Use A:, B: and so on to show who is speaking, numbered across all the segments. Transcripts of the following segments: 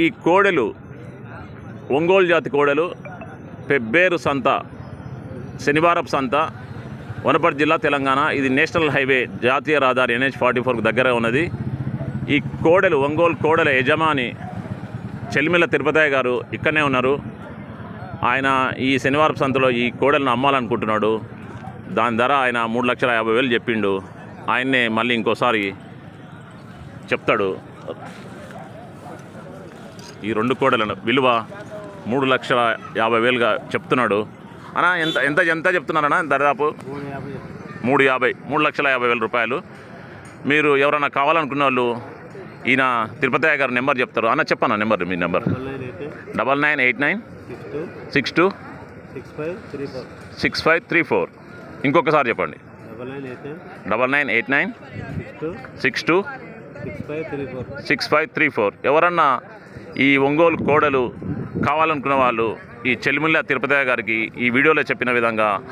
A: ఈ కోడెలు ఒంగోలు జాతి కోడెలు పెబ్బేరు సంత శనివారపు సంత వనపర్తి జిల్లా తెలంగాణ. ఇది నేషనల్ హైవే జాతీయ రహదారి ఎన్హెచ్ ఫార్టీ ఫోర్కు దగ్గర ఉన్నది. ఈ కోడెలు ఒంగోలు కోడెల యజమాని చెల్మిల తిరుపతయ్య గారు ఇక్కడనే ఉన్నారు. ఆయన ఈ శనివారపు సంతలో ఈ కోడెలను అమ్మాలనుకుంటున్నాడు. దాని ధర ఆయన మూడు లక్షల యాభై వేలు చెప్పిండు. ఆయన్నే మళ్ళీ ఇంకోసారి చెప్తాడు. ఈ రెండు కోడలను. విలువ మూడు లక్షల యాభై వేలుగా చెప్తున్నాడు. అన్నా ఎంత ఎంత ఎంత చెప్తున్నారన్నా? దాదాపు
B: మూడు యాభై
A: మూడు యాభై మూడు లక్షల యాభై వేల రూపాయలు. మీరు ఎవరైనా కావాలనుకున్న వాళ్ళు ఈయన తిరుపతి గారు నెంబర్ చెప్తారు. అన్న చెప్పన్నా నెంబర్ మీ number?
B: Double nine
A: eight nine
B: six two
A: six
B: five three four
A: six five three four. ఇంకొకసారి చెప్పండి.
B: Double nine
A: eight nine
B: six two
A: six
B: five three four.
A: ఎవరన్నా ఈ ఒంగోలు కోడలు కావాలనుకున్న వాళ్ళు ఈ చెల్లిమిల్ల తిరుపతి గారికి ఈ వీడియోలో చెప్పిన విధంగా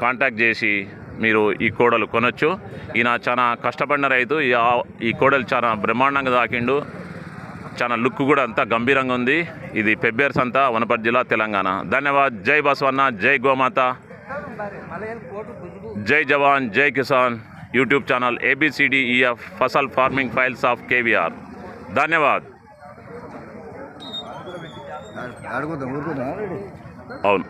A: కాంటాక్ట్ చేసి మీరు ఈ కోడలు కొనొచ్చు. ఈయన చాలా కష్టపడిన రైతు. ఈ ఈ కోడలు చాలా బ్రహ్మాండంగా దాకిండు. చాలా లుక్ కూడా అంతా గంభీరంగా ఉంది. ఇది పెబ్బేర్స్ అంతా వనపర్తి జిల్లా తెలంగాణ. ధన్యవాద్. జై బసవన్న జై గోమాత. జై జవాన్ జై Kisan. YouTube channel A B C D E F Fasal farming files of KVR. ధన్యవాద్. అవును.